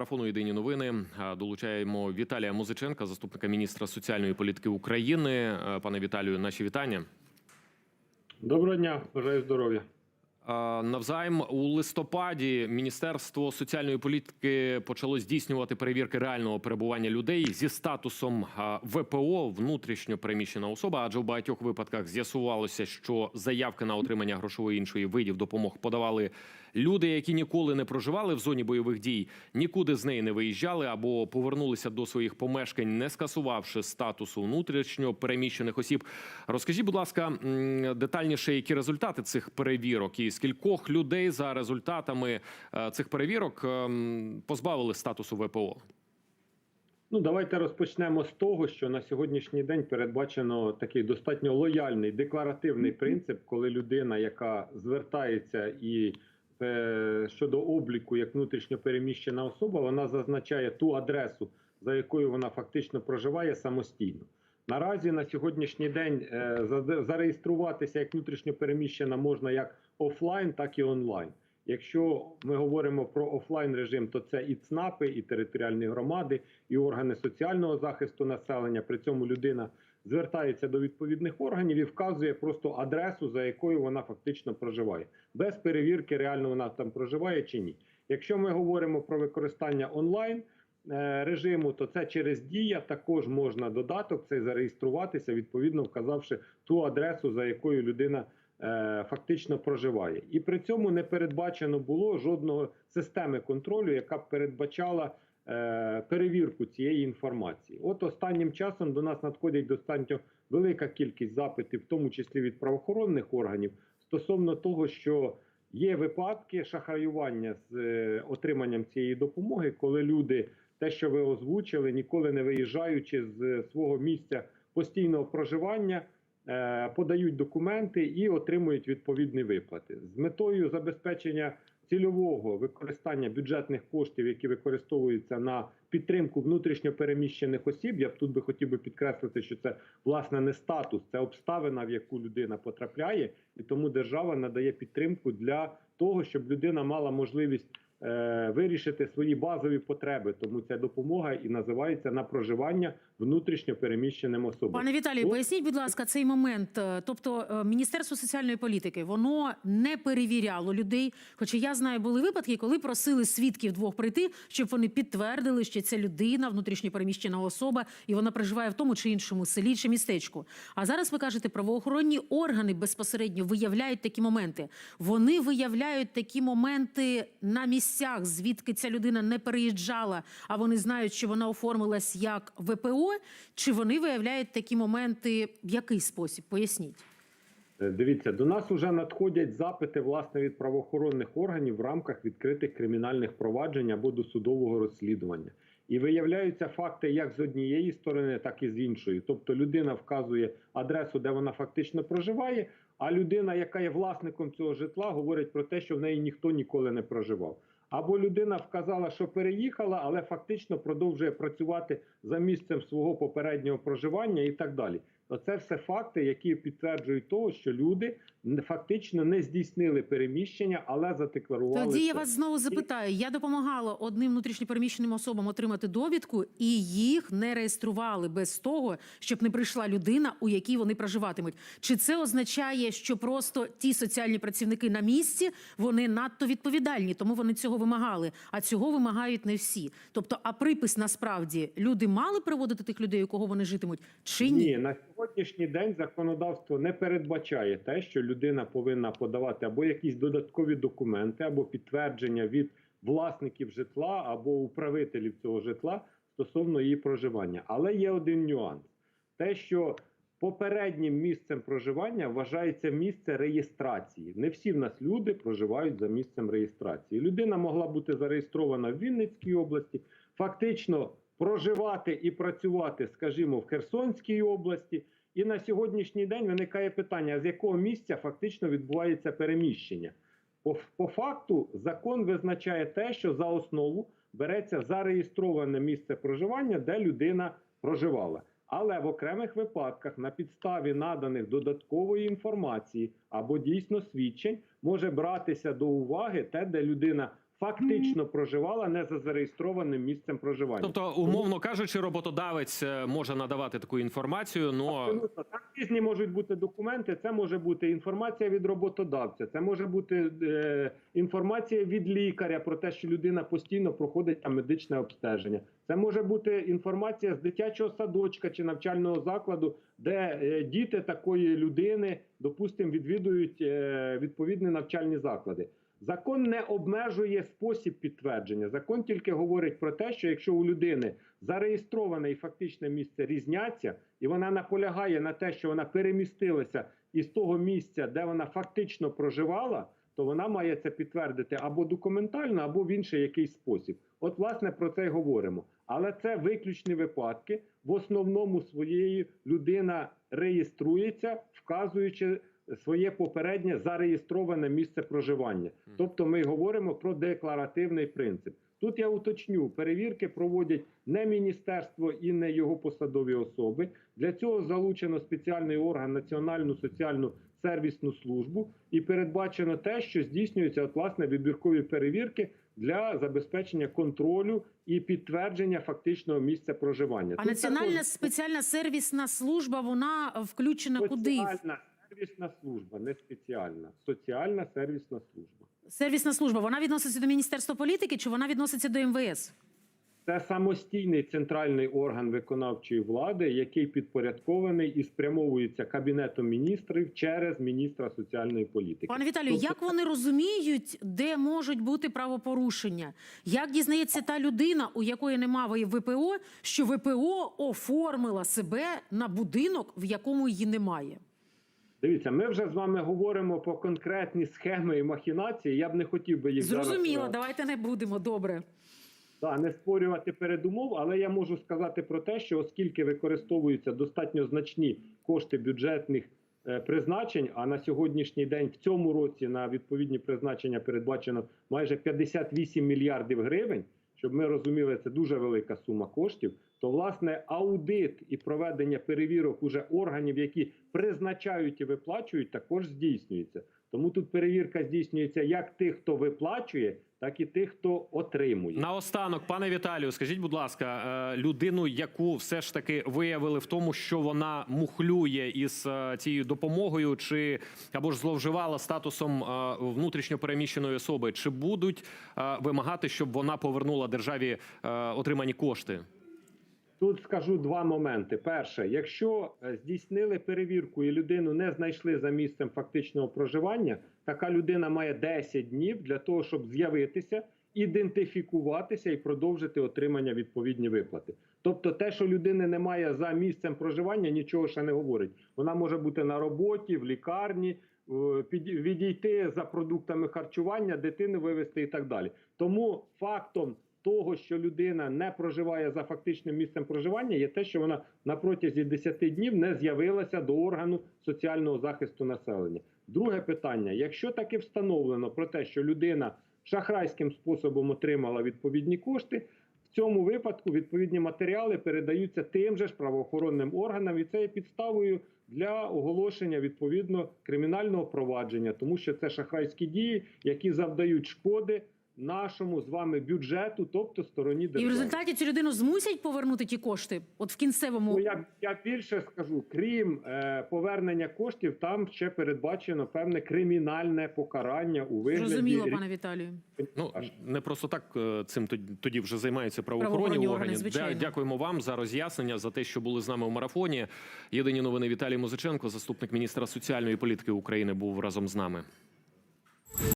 марафону Єдині новини долучаємо Віталія Музиченка, заступника міністра соціальної політики України. Пане Віталію, наші вітання. Доброго дня, бажаю здоров'я. Навзаєм у листопаді Міністерство соціальної політики почало здійснювати перевірки реального перебування людей зі статусом ВПО внутрішньо переміщена особа. Адже в багатьох випадках з'ясувалося, що заявки на отримання грошової іншої видів допомог подавали люди, які ніколи не проживали в зоні бойових дій, нікуди з неї не виїжджали або повернулися до своїх помешкань, не скасувавши статусу внутрішньо переміщених осіб. Розкажіть, будь ласка, детальніше, які результати цих перевірок, і скількох людей за результатами е, цих перевірок ем, позбавили статусу ВПО? Ну, давайте розпочнемо з того, що на сьогоднішній день передбачено такий достатньо лояльний декларативний принцип, коли людина, яка звертається і щодо обліку як внутрішньо переміщена особа, вона зазначає ту адресу, за якою вона фактично проживає самостійно. Наразі на сьогоднішній день е, зареєструватися як внутрішньо переміщена можна як офлайн, так і онлайн. Якщо ми говоримо про офлайн режим, то це і ЦНАПи, і територіальні громади, і органи соціального захисту населення. При цьому людина звертається до відповідних органів і вказує просто адресу, за якою вона фактично проживає, без перевірки, реально вона там проживає чи ні. Якщо ми говоримо про використання онлайн е, режиму, то це через дія також можна додаток цей зареєструватися, відповідно вказавши ту адресу, за якою людина е, фактично проживає. І при цьому не передбачено було жодного системи контролю, яка б передбачала перевірку цієї інформації. От останнім часом до нас надходять достатньо велика кількість запитів, в тому числі від правоохоронних органів, стосовно того, що є випадки шахраювання з е, отриманням цієї допомоги, коли люди, те, що ви озвучили, ніколи не виїжджаючи з е, свого місця постійного проживання, е, подають документи і отримують відповідні виплати з метою забезпечення цільового використання бюджетних коштів, які використовуються на підтримку внутрішньо переміщених осіб. Я б тут би хотів би підкреслити, що це власне не статус, це обставина, в яку людина потрапляє, і тому держава надає підтримку для того, щоб людина мала можливість е, вирішити свої базові потреби. Тому ця допомога і називається на проживання внутрішньо переміщеним особам. Пане Віталію, От- поясніть, будь ласка, цей момент. Е, Тобто, е, Міністерство соціальної політики воно не перевіряло людей. Хоча я знаю, були випадки, коли просили свідків двох прийти, щоб вони підтвердили, що ця людина внутрішньо переміщена особа, і вона проживає в тому чи іншому селі чи містечку. А зараз ви кажете, правоохоронні органи безпосередньо виявляють такі моменти. Вони виявляють такі моменти на місцях, звідки ця людина не переїжджала, а вони знають, що вона оформилась як ВПО. Чи вони виявляють такі моменти в який спосіб? Поясніть. Е, Дивіться, до нас вже надходять запити власне від правоохоронних органів в рамках відкритих кримінальних проваджень або досудового розслідування. І виявляються факти як з однієї сторони, так і з іншої. Тобто людина вказує адресу, де вона фактично проживає, а людина, яка є власником цього житла, говорить про те, що в неї ніхто ніколи не проживав. Або людина вказала, що переїхала, але фактично продовжує працювати за місцем свого попереднього проживання і так далі. Оце все факти, які підтверджують того, що люди фактично не здійснили переміщення, але задекларували. Тоді я вас знову запитаю. Я допомагала одним внутрішньопереміщеним особам отримати довідку, і їх не реєстрували без того, щоб не прийшла людина, у якій вони проживатимуть. Чи це означає, що просто ті соціальні працівники на місці вони надто відповідальні, тому вони цього вимагали, а цього вимагають не всі. Тобто, а припис насправді люди мали приводити тих людей, у кого вони житимуть, чи ні? Ні, на сьогоднішній день законодавство не передбачає те, що людина повинна подавати або якісь додаткові документи, або підтвердження від власників житла або управителів цього житла стосовно її проживання. Але є один нюанс: те, що попереднім місцем проживання вважається місце реєстрації. Не всі в нас люди проживають за місцем реєстрації. Людина могла бути зареєстрована в Вінницькій області, фактично проживати і працювати, скажімо, в Херсонській області. І на сьогоднішній день виникає питання: з якого місця фактично відбувається переміщення? По, по факту закон визначає те, що за основу береться зареєстроване місце проживання, де людина проживала. Але в окремих випадках на підставі наданих додаткової інформації або дійсно свідчень може братися до уваги те, де людина фактично проживала не за зареєстрованим місцем проживання. Тобто, умовно кажучи, роботодавець е, може надавати таку інформацію. Ну Абсолютно. Там різні можуть бути документи. Це може бути інформація від роботодавця, це може бути е, інформація від лікаря про те, що людина постійно проходить там медичне обстеження. Це може бути інформація з дитячого садочка чи навчального закладу, де е, діти такої людини, допустимо, відвідують е, відповідні навчальні заклади. Закон не обмежує спосіб підтвердження. Закон тільки говорить про те, що якщо у людини зареєстроване і фактичне місце різняться, і вона наполягає на те, що вона перемістилася із того місця, де вона фактично проживала, то вона має це підтвердити або документально, або в інший якийсь спосіб. От, власне, про це й говоримо. Але це виключні випадки. В основному своєю людина реєструється, вказуючи своє попереднє зареєстроване місце проживання. Тобто ми говоримо про декларативний принцип. Тут я уточню, перевірки проводять не міністерство і не його посадові особи. Для цього залучено спеціальний орган Національну соціальну сервісну службу і передбачено те, що здійснюються от, власне відбіркові перевірки для забезпечення контролю і підтвердження фактичного місця проживання. А Тут національна також спеціальна сервісна служба вона включена куди? Сервісна служба, не спеціальна, соціальна сервісна служба. Сервісна служба вона відноситься до міністерства політики чи вона відноситься до МВС? Це самостійний центральний орган виконавчої влади, який підпорядкований і спрямовується кабінетом міністрів через міністра соціальної політики. Пане Віталію, Тобто- як вони розуміють, де можуть бути правопорушення? Як дізнається та людина, у якої немає ВПО, що ВПО оформила себе на будинок, в якому її немає? Дивіться, ми вже з вами говоримо про конкретні схеми і махінації. Я б не хотів би їх Зрозуміло, зараз, е, давайте не будемо добре. Да, не створювати передумов, але я можу сказати про те, що оскільки використовуються достатньо значні кошти бюджетних е, призначень, а на сьогоднішній день в цьому році на відповідні призначення передбачено майже 58 мільярдів гривень. Щоб ми розуміли, це дуже велика сума коштів. То власне аудит і проведення перевірок уже органів, які призначають і виплачують, також здійснюється. Тому тут перевірка здійснюється як тих, хто виплачує, так і тих, хто отримує. наостанок, пане Віталію, скажіть, будь ласка, е, людину, яку все ж таки виявили в тому, що вона мухлює із е, цією допомогою, чи або ж зловживала статусом е, внутрішньо переміщеної особи, чи будуть вимагати, щоб вона повернула державі отримані кошти? Тут скажу два моменти. Перше, якщо е, здійснили перевірку і людину не знайшли за місцем фактичного проживання, така людина має 10 днів для того, щоб з'явитися, ідентифікуватися і продовжити отримання відповідні виплати. Тобто, те, що людини немає за місцем проживання, нічого ще не говорить. Вона може бути на роботі, в лікарні, е, відійти за продуктами харчування, дитину вивезти і так далі. Тому фактом того, що людина не проживає за фактичним місцем проживання, є те, що вона на протязі 10 днів не з'явилася до органу соціального захисту населення. Друге питання: якщо таки встановлено про те, що людина шахрайським способом отримала відповідні кошти. В цьому випадку відповідні матеріали передаються тим же ж правоохоронним органам, і це є підставою для оголошення відповідно кримінального провадження, тому що це шахрайські дії, які завдають шкоди нашому з вами бюджету, тобто стороні І в результаті цю людину змусять повернути ті кошти. От в кінцевому Ну, я, я більше скажу, крім е, повернення коштів, там ще передбачено певне кримінальне покарання у вигляді зрозуміло, пане Віталію. Ну не просто так е, цим тоді- тоді вже займаються правоохоронні Правоохоронні органи. органи, Дякуємо вам за роз'яснення за те, що були з нами в марафоні. Єдині новини Віталій Музиченко, заступник міністра соціальної політики України, був разом з нами.